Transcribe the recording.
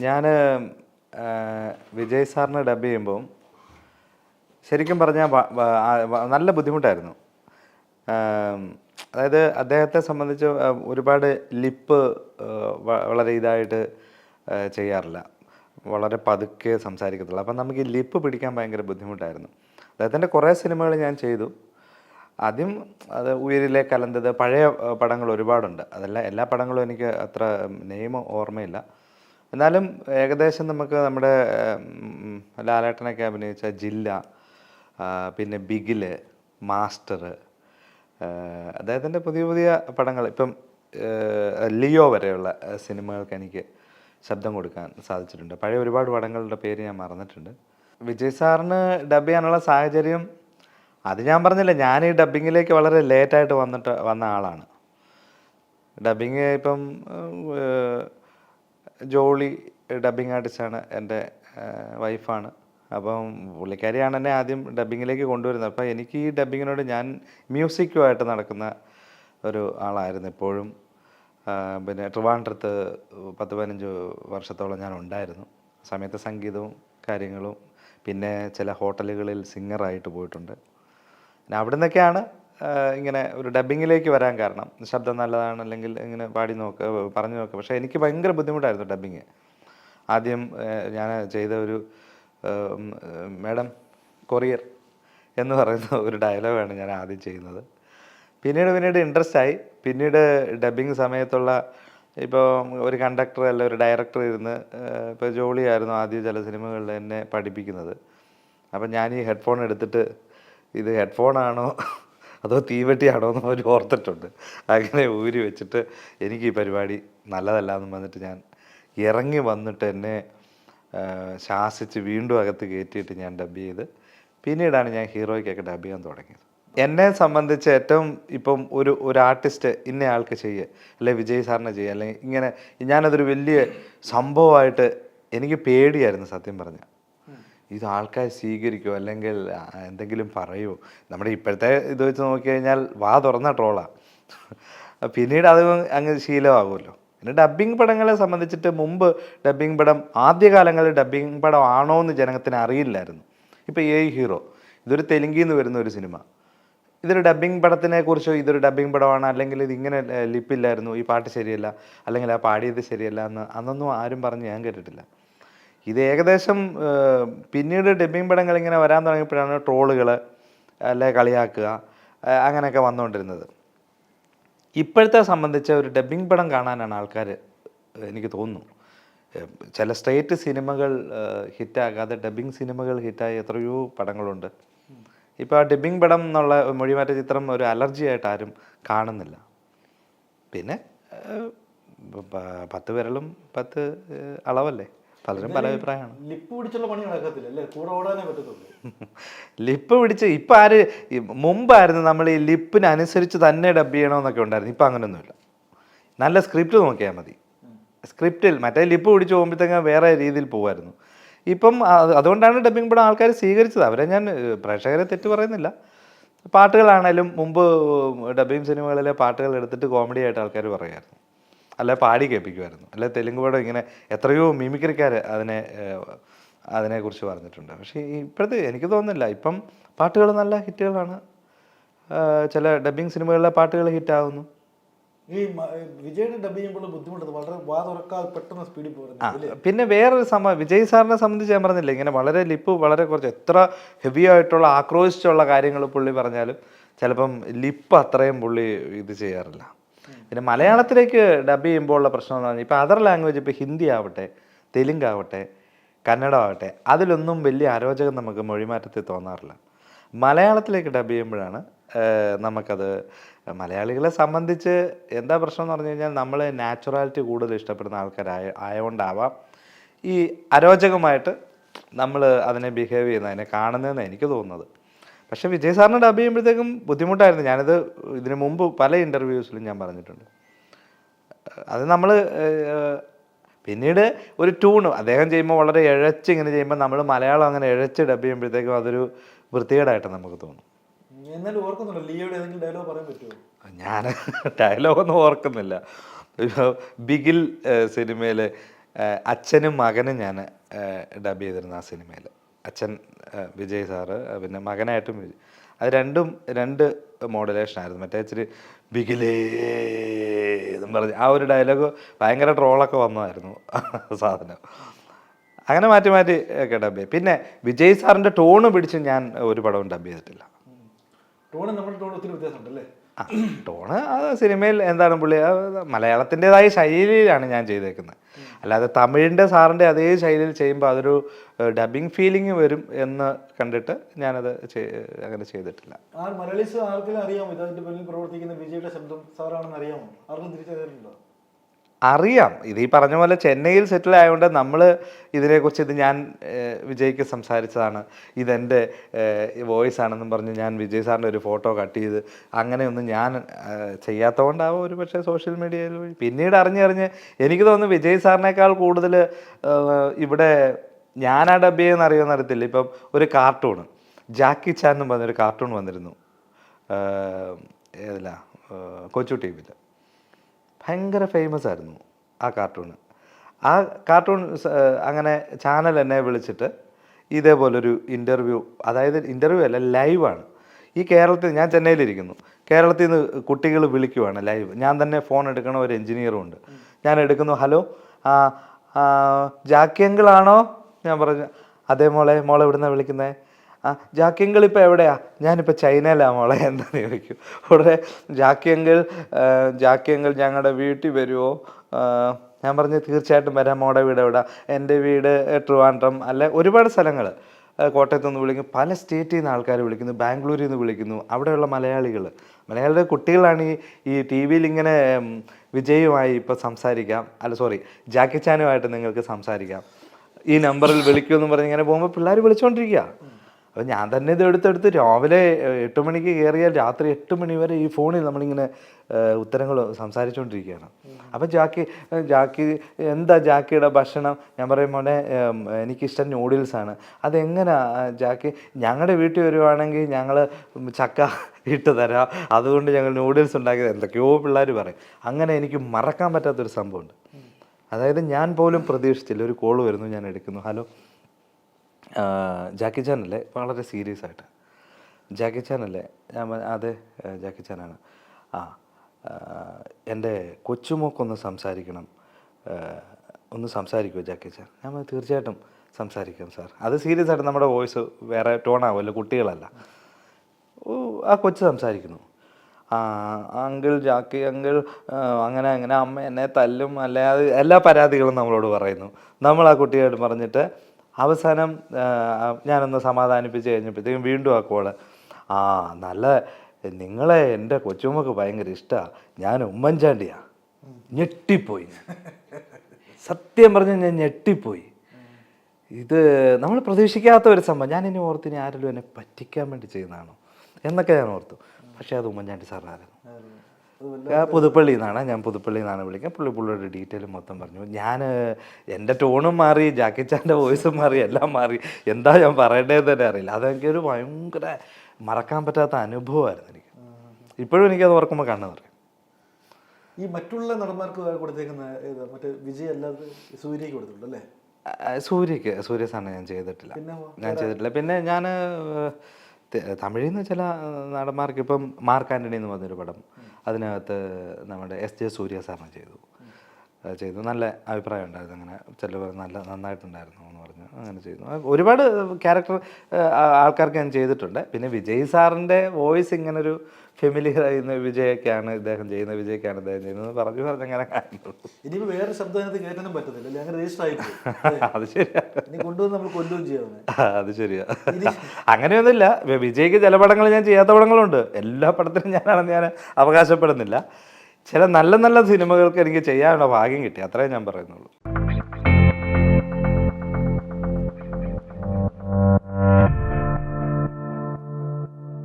ഞാൻ വിജയ് സാറിനെ ഡബ് ചെയ്യുമ്പം ശരിക്കും പറഞ്ഞാൽ നല്ല ബുദ്ധിമുട്ടായിരുന്നു. അതായത് അദ്ദേഹത്തെ സംബന്ധിച്ച് ഒരുപാട് ലിപ്പ് വളരെ ഇതായിട്ട് ചെയ്യാറില്ല. വളരെ പതുക്കെ സംസാരിക്കത്തുള്ളൂ. അപ്പം നമുക്ക് ഈ ലിപ്പ് പിടിക്കാൻ ഭയങ്കര ബുദ്ധിമുട്ടായിരുന്നു. അദ്ദേഹത്തിന്റെ കുറേ സിനിമകൾ ഞാൻ ചെയ്തു. ആദ്യം അത് ഉയരിലെ കലന്തത് പഴയ പടങ്ങൾ ഒരുപാടുണ്ട്. അതെല്ലാം എല്ലാ പടങ്ങളും എനിക്ക് അത്ര നെയിം ഓർമ്മയില്ല. എന്നാലും ഏകദേശം നമുക്ക് നമ്മുടെ ലാലേട്ടനൊക്കെ അഭിനയിച്ച ജില്ല പിന്നെ ബിഗിൽ മാസ്റ്റർ അദ്ദേഹത്തിന്റെ പുതിയ പുതിയ പടങ്ങൾ. ഇപ്പം ലിയോ വരെയുള്ള സിനിമകൾക്ക് എനിക്ക് ശബ്ദം കൊടുക്കാൻ സാധിച്ചിട്ടുണ്ട്. പഴയ ഒരുപാട് പടങ്ങളുടെ പേര് ഞാൻ മറന്നിട്ടുണ്ട്. വിജയ് സാറിന് ഡബ് ചെയ്യാനുള്ള സാഹചര്യം അത് ഞാൻ പറഞ്ഞില്ല ഞാൻ ഈ ഡബിങ്ങിലേക്ക് വളരെ ലേറ്റായിട്ട് വന്നിട്ട് വന്ന ആളാണ്. ഡബിങ് ഇപ്പം ജോളി ഡബിങ് ആർട്ടിസ്റ്റാണ് എന്റെ വൈഫാണ് അപ്പം പുള്ളിക്കാരിയാണ് എന്നെ ആദ്യം ഡബിങ്ങിലേക്ക് കൊണ്ടുവരുന്നത്. അപ്പോൾ എനിക്ക് ഈ ഡബിങ്ങിനോട് ഞാൻ മ്യൂസിക്കുമായിട്ട് നടക്കുന്ന ഒരു ആളായിരുന്നു എപ്പോഴും പിന്നെ ട്രിവാൻഡ്രത്ത് പത്ത് പതിനഞ്ച് വർഷത്തോളം ഞാൻ ഉണ്ടായിരുന്നു. സമയത്ത് സംഗീതവും കാര്യങ്ങളും പിന്നെ ചില ഹോട്ടലുകളിൽ സിംഗറായിട്ട് പോയിട്ടുണ്ട്. പിന്നെ അവിടെ നിന്നൊക്കെയാണ് ഇങ്ങനെ ഒരു ഡബിങ്ങിലേക്ക് വരാൻ കാരണം. ശബ്ദം നല്ലതാണ് അല്ലെങ്കിൽ ഇങ്ങനെ പാടി നോക്ക് പറഞ്ഞു നോക്ക്. പക്ഷേ എനിക്ക് ഭയങ്കര ബുദ്ധിമുട്ടായിരുന്നു ഡബിങ് ആദ്യം ഞാൻ ചെയ്ത ഒരു മാഡം കൊറിയർ എന്ന് പറയുന്ന ഒരു ഡയലോഗാണ് ഞാൻ ആദ്യം ചെയ്യുന്നത്. പിന്നീട് പിന്നീട് ഇൻട്രസ്റ്റ് ആയി. പിന്നീട് ഡബിങ് സമയത്തുള്ള ഇപ്പോൾ ഒരു കണ്ടക്ടർ അല്ല ഒരു ഡയറക്ടർ ഇരുന്ന് ഇപ്പോൾ ജോളിയായിരുന്നു ആദ്യം ചില സിനിമകളിൽ എന്നെ പഠിപ്പിക്കുന്നത്. അപ്പം ഞാൻ ഈ ഹെഡ്ഫോൺ എടുത്തിട്ട് ഇത് ഹെഡ്ഫോണാണോ അതോ തീവെട്ടിയാണോ എന്ന് അവർ ഓർത്തിട്ടുണ്ട്. അങ്ങനെ ഊരി വെച്ചിട്ട് എനിക്ക് ഈ പരിപാടി നല്ലതല്ല എന്ന് വന്നിട്ട് ഞാൻ ഇറങ്ങി വന്നിട്ട് എന്നെ ശാസിച്ച് വീണ്ടും അകത്ത് കയറ്റിയിട്ട് ഞാൻ ഡബ് ചെയ്ത്. പിന്നീടാണ് ഞാൻ ഹീറോയ്ക്കൊക്കെ ഡബ് ചെയ്യാൻ തുടങ്ങിയത്. എന്നെ സംബന്ധിച്ച് ഏറ്റവും ഇപ്പം ഒരു ഒരു ആർട്ടിസ്റ്റ് ഇന്ന ആൾക്ക് ചെയ്യുക അല്ലെ വിജയ് സാറിനെ ചെയ്യുക അല്ലെങ്കിൽ ഇങ്ങനെ ഞാനതൊരു വലിയ സംഭവമായിട്ട് എനിക്ക് പേടിയായിരുന്നു സത്യം പറഞ്ഞ. ഇത് ആൾക്കാർ സ്വീകരിക്കുമോ അല്ലെങ്കിൽ എന്തെങ്കിലും പറയുമോ നമ്മുടെ ഇപ്പോഴത്തെ ഇത് വെച്ച് നോക്കിക്കഴിഞ്ഞാൽ വാ തുറന്ന ട്രോളാണ് പിന്നീട് അത് അങ്ങ് ശീലമാകുമല്ലോ. പിന്നെ ഡബ്ബിംഗ് പടങ്ങളെ സംബന്ധിച്ചിട്ട് മുമ്പ് ഡബ്ബിംഗ് പടം ആദ്യകാലങ്ങളിൽ ഡബ്ബിംഗ് പടം ആണോ എന്ന് ജനത്തിന് അറിയില്ലായിരുന്നു. ഇപ്പോൾ ഏ ഹീറോ ഇതൊരു തെലുങ്കിൽ നിന്ന് വരുന്ന ഒരു സിനിമ. ഇതൊരു ഡബ്ബിംഗ് പടത്തിനെ കുറിച്ചോ ഇതൊരു ഡബ്ബിംഗ് പടമാണ് അല്ലെങ്കിൽ ഇത് ഇങ്ങനെ ലിപ്പില്ലായിരുന്നു ഈ പാട്ട് ശരിയല്ല അല്ലെങ്കിൽ ആ പാടിയത് ശരിയല്ല എന്ന് അന്നൊന്നും ആരും പറഞ്ഞ് ഞാൻ കേട്ടിട്ടില്ല. ഇത് ഏകദേശം പിന്നീട് ഡബ്ബിംഗ് പടങ്ങൾ ഇങ്ങനെ വരാൻ തുടങ്ങിയപ്പോഴാണ് ട്രോളുകൾ അല്ലെ കളിയാക്കുക അങ്ങനെയൊക്കെ വന്നുകൊണ്ടിരുന്നത്. ഇപ്പോഴത്തെ സംബന്ധിച്ച് ഒരു ഡബ്ബിംഗ് പടം കാണാനാണ് ആൾക്കാർ എനിക്ക് തോന്നുന്നു. ചില സ്റ്റേറ്റ് സിനിമകൾ ഹിറ്റാകാതെ ഡബ്ബിംഗ് സിനിമകൾ ഹിറ്റായ എത്രയോ പടങ്ങളുണ്ട്. ഇപ്പോൾ ആ ഡബ്ബിംഗ് പടം എന്നുള്ള മൊഴിമാറ്റ ചിത്രം ഒരു അലർജി ആയിട്ട് ആരും കാണുന്നില്ല. പിന്നെ പത്ത് വിരലും പത്ത് അളവല്ലേ? പലരും പല അഭിപ്രായമാണ്. ലിപ്പ് പിടിച്ചുള്ള പണി നടക്കത്തില്ല അല്ലേ? കൂടെ ഓടാനേ പറ്റത്തുള്ളൂ. ലിപ്പ് പിടിച്ച് ഇപ്പം ആര് മുമ്പായിരുന്നു നമ്മൾ ഈ ലിപ്പിനനുസരിച്ച് തന്നെ ഡബ് ചെയ്യണമെന്നൊക്കെ ഉണ്ടായിരുന്നു. ഇപ്പം അങ്ങനെയൊന്നുമില്ല നല്ല സ്ക്രിപ്റ്റ് നോക്കിയാൽ മതി. സ്ക്രിപ്റ്റിൽ മറ്റേ ലിപ്പ് പിടിച്ച് പോകുമ്പോഴത്തേക്കും വേറെ രീതിയിൽ പോകുമായിരുന്നു. ഇപ്പം അതുകൊണ്ടാണ് ഡബ്ബിംഗ് പടം ആൾക്കാർ സ്വീകരിച്ചത്. അവരെ ഞാൻ പ്രേക്ഷകരെ തെറ്റ് പറയുന്നില്ല. പാട്ടുകളാണേലും മുമ്പ് ഡബ്ബിംഗ് സിനിമകളിലെ പാട്ടുകൾ എടുത്തിട്ട് കോമഡി ആയിട്ട് ആൾക്കാർ പറയുമായിരുന്നു. അല്ലെ പാടി കേൾപ്പിക്കുമായിരുന്നു അല്ലെ തെലുങ്ക് പടം ഇങ്ങനെ എത്രയോ മിമിക്രിക്കാർ അതിനെ അതിനെക്കുറിച്ച് പറഞ്ഞിട്ടുണ്ട്. പക്ഷേ ഇപ്പോഴത്തെ എനിക്ക് തോന്നുന്നില്ല. ഇപ്പം പാട്ടുകൾ നല്ല ഹിറ്റുകളാണ്. ചില ഡബ്ബിംഗ് സിനിമകളിലെ പാട്ടുകൾ ഹിറ്റാകുന്നു ഈ വിജയുടെ ഡബ് ചെയ്യുമ്പോൾ ബുദ്ധിമുട്ടത് വളരെ വാതുറക്കാതെ പെട്ടെന്ന് സ്പീഡിൽ പോകുന്നത് പിന്നെ വേറൊരു സമ വിജയ് സാറിനെ സംബന്ധിച്ച് ഞാൻ പറഞ്ഞില്ല ഇങ്ങനെ വളരെ ലിപ്പ് വളരെ കുറച്ച് എത്ര ഹെവി ആയിട്ടുള്ള ആക്രോശിച്ചുള്ള കാര്യങ്ങൾ പുള്ളി പറഞ്ഞാലും ചിലപ്പം ലിപ്പ് അത്രയും പുള്ളി ഇത് ചെയ്യാറില്ല. പിന്നെ മലയാളത്തിലേക്ക് ഡബ് ചെയ്യുമ്പോൾ ഉള്ള പ്രശ്നം എന്ന് പറഞ്ഞാൽ ഇപ്പോൾ അതർ ലാംഗ്വേജ് ഇപ്പോൾ ഹിന്ദി ആവട്ടെ തെലുങ്ക് ആവട്ടെ കന്നഡ ആവട്ടെ അതിലൊന്നും വലിയ അരോചകം നമുക്ക് മൊഴിമാറ്റത്തിൽ തോന്നാറില്ല. മലയാളത്തിലേക്ക് ഡബ് ചെയ്യുമ്പോഴാണ് നമുക്കത് മലയാളികളെ സംബന്ധിച്ച് എന്താ പ്രശ്നം എന്ന് പറഞ്ഞു കഴിഞ്ഞാൽ നമ്മൾ നാച്ചുറാലിറ്റി കൂടുതൽ ഇഷ്ടപ്പെടുന്ന ആൾക്കാരായ ആയതുകൊണ്ടാവാം ഈ അരോചകമായിട്ട് നമ്മൾ അതിനെ ബിഹേവ് ചെയ്യുന്നത് അതിനെ എനിക്ക് തോന്നുന്നത്. പക്ഷേ വിജയ് സാറിന് ഡബ് ചെയ്യുമ്പോഴത്തേക്കും ബുദ്ധിമുട്ടായിരുന്നു. ഞാനത് ഇതിനു മുമ്പ് പല ഇന്റർവ്യൂസിലും ഞാൻ പറഞ്ഞിട്ടുണ്ട്. അത് നമ്മൾ പിന്നീട് ഒരു ട്യൂണ് അദ്ദേഹം ചെയ്യുമ്പോൾ വളരെ ഇഴച്ച് ഇങ്ങനെ ചെയ്യുമ്പോൾ നമ്മൾ മലയാളം അങ്ങനെ ഇഴച്ച് ഡബ് ചെയ്യുമ്പോഴത്തേക്കും അതൊരു വൃത്തികേടായിട്ട് നമുക്ക് തോന്നും. എന്നാലും ഓർക്കുന്നുണ്ടോ? ലിയോയുടെ എന്തെങ്കിലും ഡയലോഗ് പറയാൻ പറ്റുമോ? ഞാൻ ഡയലോഗൊന്നും ഓർക്കുന്നില്ല. ബിഗിൽ സിനിമയിൽ അച്ഛനും മകനും ഞാൻ ഡബ് ചെയ്തിരുന്ന ആ സിനിമയിൽ അച്ഛൻ വിജയ് സാറ് പിന്നെ മകനായിട്ടും വിജയ്. അത് രണ്ടും രണ്ട് മോഡുലേഷൻ ആയിരുന്നു. മറ്റേ ഇച്ചിരി ബിഗിലേ എന്നും പറഞ്ഞ് ആ ഒരു ഡയലോഗ് ഭയങ്കര ട്രോളൊക്കെ വന്നതായിരുന്നു സാധനം. അങ്ങനെ മാറ്റി മാറ്റി ഒക്കെ ഡബ് ചെയ്യും പിന്നെ വിജയ് സാറിന്റെ ടോണ് പിടിച്ച് ഞാൻ ഒരു പടവും ഡബ് ചെയ്തിട്ടില്ല. ടോണ് നമ്മുടെ ടോൺ ഒത്തിരി വ്യത്യാസമുണ്ട് അല്ലേ ആ, ടോണ് ആ സിനിമയിൽ എന്താണ് പുള്ളി? മലയാളത്തിന്റെതായ ശൈലിയിലാണ് ഞാൻ ചെയ്തേക്കുന്നത്. അല്ലാതെ തമിഴിന്റെ സാറിന്റെ അതേ ശൈലിയിൽ ചെയ്യുമ്പോൾ അതൊരു ഡബിങ് ഫീലിംഗ് വരും എന്ന് കണ്ടിട്ട് ഞാനത് അങ്ങനെ ചെയ്തിട്ടില്ല. ആ മലയാളീസ് അറിയാമോ? ഇതിന്റെ പിന്നിൽ പ്രവർത്തിക്കുന്ന വിജയുടെ ശബ്ദം സാറാണെന്ന് അറിയാമോ? ആർക്കും തിരിച്ചറിയാറുണ്ടോ അറിയാം. ഇത് ഈ പറഞ്ഞ പോലെ ചെന്നൈയിൽ സെറ്റിൽ ആയതുകൊണ്ട് നമ്മൾ ഇതിനെക്കുറിച്ച് ഇത് ഞാൻ വിജയ്ക്ക് സംസാരിച്ചതാണ്. ഇതെന്റെ വോയിസ് ആണെന്നും പറഞ്ഞ് ഞാൻ വിജയ് സാറിന്റെ ഒരു ഫോട്ടോ കട്ട് ചെയ്ത് അങ്ങനെയൊന്നും ഞാൻ ചെയ്യാത്തതുകൊണ്ടാവും ഒരു പക്ഷേ സോഷ്യൽ മീഡിയയിൽ പിന്നീട് അറിഞ്ഞറിഞ്ഞ് എനിക്ക് തോന്നുന്നു വിജയ് സാറിനേക്കാൾ കൂടുതൽ ഇവിടെ ഞാനാ ഡബ് ചെയ്യുന്ന അറിയുമെന്ന് അറിയത്തില്ല. ഇപ്പം ഒരു കാർട്ടൂൺ ജാക്കി ചാൻ എന്നും പറഞ്ഞൊരു കാർട്ടൂൺ വന്നിരുന്നു. ഏതിലാ? കൊച്ചു ടി വിയിൽ ഭയങ്കര ഫേമസ് ആയിരുന്നു ആ കാർട്ടൂൺ ആ കാർട്ടൂൺ അങ്ങനെ ചാനൽ എന്നെ വിളിച്ചിട്ട് ഇതേപോലൊരു ഇന്റർവ്യൂ അതായത് ഇന്റർവ്യൂ അല്ല ലൈവാണ് ഈ കേരളത്തിൽ ഞാൻ ചെന്നൈയിലിരിക്കുന്നു. കേരളത്തിൽ നിന്ന് കുട്ടികൾ വിളിക്കുവാണ് ലൈവ് ഞാൻ തന്നെ ഫോൺ എടുക്കണ ഒരു എഞ്ചിനീയറും ഉണ്ട്. ഞാൻ എടുക്കുന്നു ഹലോ ആ ആ, ജാക്കി ഞാൻ പറഞ്ഞു അതേ മോളെ മോളെ എവിടുന്നാണ് വിളിക്കുന്നത് ആ ജാക്കി ഇപ്പം എവിടെയാ? ഞാനിപ്പോൾ ചൈനയിലാണ് മോളെ എന്താന്ന് ചോദിക്കും. ഉടനെ ജാക്കി അങ്കിൾ ആ, ജാക്കി അങ്കിൾ ഞങ്ങളുടെ വീട്ടിൽ വരുമോ ഞാൻ പറഞ്ഞു തീർച്ചയായിട്ടും വരാം മോടെ വീട് എവിടെ? എന്റെ വീട് ട്രിവാൻഡ്രം അല്ലെ ഒരുപാട് സ്ഥലങ്ങൾ കോട്ടയത്ത് നിന്ന് വിളിക്കും പല സ്റ്റേറ്റിൽ നിന്ന് ആൾക്കാർ വിളിക്കുന്നു. ബാംഗ്ലൂരിൽ നിന്ന് വിളിക്കുന്നു. അവിടെയുള്ള മലയാളികൾ മലയാളിയുടെ കുട്ടികളാണ് ഈ ഈ ടി വിയിൽ ഇങ്ങനെ വിജയുമായി ഇപ്പോൾ സംസാരിക്കാം. അല്ല സോറി ജാക്കി ചാനുമായിട്ട് നിങ്ങൾക്ക് സംസാരിക്കാം. ഈ നമ്പറിൽ വിളിക്കുമെന്ന് പറഞ്ഞ് ഇങ്ങനെ പോകുമ്പോൾ പിള്ളേർ വിളിച്ചുകൊണ്ടിരിക്കുക അപ്പോൾ ഞാൻ തന്നെ ഇത് എടുത്തെടുത്ത് രാവിലെ എട്ട് മണിക്ക് കയറിയാൽ രാത്രി എട്ട് മണി വരെ ഈ ഫോണിൽ നമ്മളിങ്ങനെ ഉത്തരങ്ങൾ സംസാരിച്ചുകൊണ്ടിരിക്കുകയാണ് അപ്പോൾ ജാക്കി ജാക്കി എന്താ ജാക്കിയുടെ ഭക്ഷണം? ഞാൻ പറയും മോനെ എനിക്കിഷ്ടം നൂഡിൽസാണ്. അതെങ്ങനെ ജാക്കി? ഞങ്ങളുടെ വീട്ടിൽ വരുവാണെങ്കിൽ ഞങ്ങൾ ചക്ക ഇട്ട് തരാം. അതുകൊണ്ട് ഞങ്ങൾ നൂഡിൽസ് ഉണ്ടാക്കിയത് എന്തൊക്കെയോ പിള്ളേർ പറയും. അങ്ങനെ എനിക്ക് മറക്കാൻ പറ്റാത്തൊരു സംഭവമുണ്ട്. അതായത് ഞാൻ പോലും പ്രതീക്ഷിച്ചില്ല. ഒരു കോൾ വരുന്നു ഞാൻ എടുക്കുന്നു. ഹലോ? ജാക്കി ചാൻ അല്ലേ? വളരെ സീരിയസ് ആയിട്ട്. ജാക്കി ചാൻ അല്ലേ? ഞാൻ അതെ ജാക്കി ചാനാണ് ആ എന്റെ കൊച്ചുമോക്കൊന്ന് സംസാരിക്കണം. ഒന്ന് സംസാരിക്കുമോ ജാക്കി ചാൻ ഞാൻ തീർച്ചയായിട്ടും സംസാരിക്കാം സാർ അത് സീരിയസ് ആയിട്ട് നമ്മുടെ വോയിസ് വേറെ ടോൺ ആവുമല്ലോ കുട്ടികളല്ല. ഓ ആ കൊച്ചു സംസാരിക്കുന്നു. അങ്കിൾ ജാക്കി അങ്കിൾ അങ്ങനെ അങ്ങനെ അമ്മ എന്നെ തല്ലും അല്ലാതെ എല്ലാ പരാതികളും നമ്മളോട് പറയുന്നു. നമ്മൾ ആ കുട്ടിയോട് പറഞ്ഞിട്ട് അവസാനം ഞാനൊന്ന് സമാധാനിപ്പിച്ച് കഴിഞ്ഞപ്പോഴത്തേക്കും വീണ്ടും ആ കോൾ. ആ നല്ല നിങ്ങളെ എന്റെ കൊച്ചുമ്മക്ക് ഭയങ്കര ഇഷ്ടമാണ് ഞാൻ ഉമ്മൻചാണ്ടിയാ. ഞെട്ടിപ്പോയി സത്യം പറഞ്ഞ് ഞാൻ ഞെട്ടിപ്പോയി. ഇത് നമ്മൾ പ്രതീക്ഷിക്കാത്ത ഒരു സംഭവം. ഞാൻ ഇനി ഓർത്ത് ഇനി ആരെങ്കിലും എന്നെ പറ്റിക്കാൻ വേണ്ടി ചെയ്യുന്നതാണോ? എന്നൊക്കെ ഞാൻ ഓർത്തു. പക്ഷേ അത് ഉമ്മൻചാണ്ടി സാറായിരുന്നു ആ, പുതുപ്പള്ളിയിൽ നിന്നാണ് ഞാൻ പുതുപ്പള്ളി നിന്നാണ് വിളിക്കുക പുള്ളി പുള്ളിയുടെ ഡീറ്റെയിൽ മൊത്തം പറഞ്ഞു. ഞാൻ എന്റെ ടോണും മാറി ജാക്കി ചാന്റെ വോയിസും മാറി എല്ലാം മാറി. എന്താ ഞാൻ പറയേണ്ടതെന്ന് തന്നെ അറിയില്ല. അതെനിക്ക് ഒരു ഭയങ്കര മറക്കാൻ പറ്റാത്ത അനുഭവമായിരുന്നു എനിക്ക്. ഇപ്പോഴും എനിക്കത് ഓർക്കുമ്പോൾ കണ്ണു പറയും ഈ മറ്റുള്ള നടന്മാർക്ക് കൊടുത്തേക്കുന്ന മറ്റേ വിജയ് അല്ലാതെ സൂര്യക്ക് കൊടുത്തിട്ടുണ്ട് അല്ലേ? ആ, സൂര്യക്ക് സൂര്യ സാറിന് ഞാൻ ചെയ്തിട്ടില്ല. ഞാൻ ചെയ്തിട്ടില്ല. പിന്നെ ഞാൻ തമിഴിൽ നിന്ന് ചില നടന്മാർക്ക് ഇപ്പം മാർക്ക് ആന്റണി എന്ന് പറഞ്ഞൊരു പടം അതിനകത്ത് നമ്മുടെ എസ് ജെ സൂര്യ സാറിന് ചെയ്തു. ചെയ്തു. നല്ല അഭിപ്രായം ഉണ്ടായിരുന്നു അങ്ങനെ ചില നല്ല നന്നായിട്ടുണ്ടായിരുന്നു അങ്ങനെ ചെയ്തു. ഒരുപാട് ക്യാരക്ടർ ആൾക്കാർക്ക് ഞാൻ ചെയ്തിട്ടുണ്ട്. പിന്നെ വിജയ് സാറിന്റെ വോയിസ് ഇങ്ങനൊരു ഫെമിലിയർ ആയിരുന്ന വിജയൊക്കെയാണ് ഇദ്ദേഹം ചെയ്യുന്നത് വിജയൊക്കെയാണ് ഇദ്ദേഹം ചെയ്യുന്നത് പറഞ്ഞു പറഞ്ഞ് അങ്ങനെ ഇനിയിപ്പോൾ ഇനിയിപ്പോ വേറെ ശബ്ദം അതിനകത്ത് കയറ്റാനും പറ്റത്തില്ല. അല്ലേ അങ്ങനെ രജിസ്റ്റർ ആയി അത് ശരിയാ. കൊണ്ടുവന്ന് നമ്മൾ കൊല്ലുകയും ചെയ്യണം അത് ശരിയാ. അങ്ങനെയൊന്നുമില്ല. വിജയ്ക്ക് ചില പടങ്ങൾ ഞാൻ ചെയ്യാത്ത പടങ്ങളുണ്ട്. എല്ലാ പടത്തിനും ഞാനാണെന്ന് ഞാൻ അവകാശപ്പെടുന്നില്ല. ചില നല്ല നല്ല സിനിമകൾക്ക് എനിക്ക് ചെയ്യാനുള്ള ഭാഗ്യം കിട്ടി. അത്രേ ഞാൻ പറയുന്നുള്ളൂ.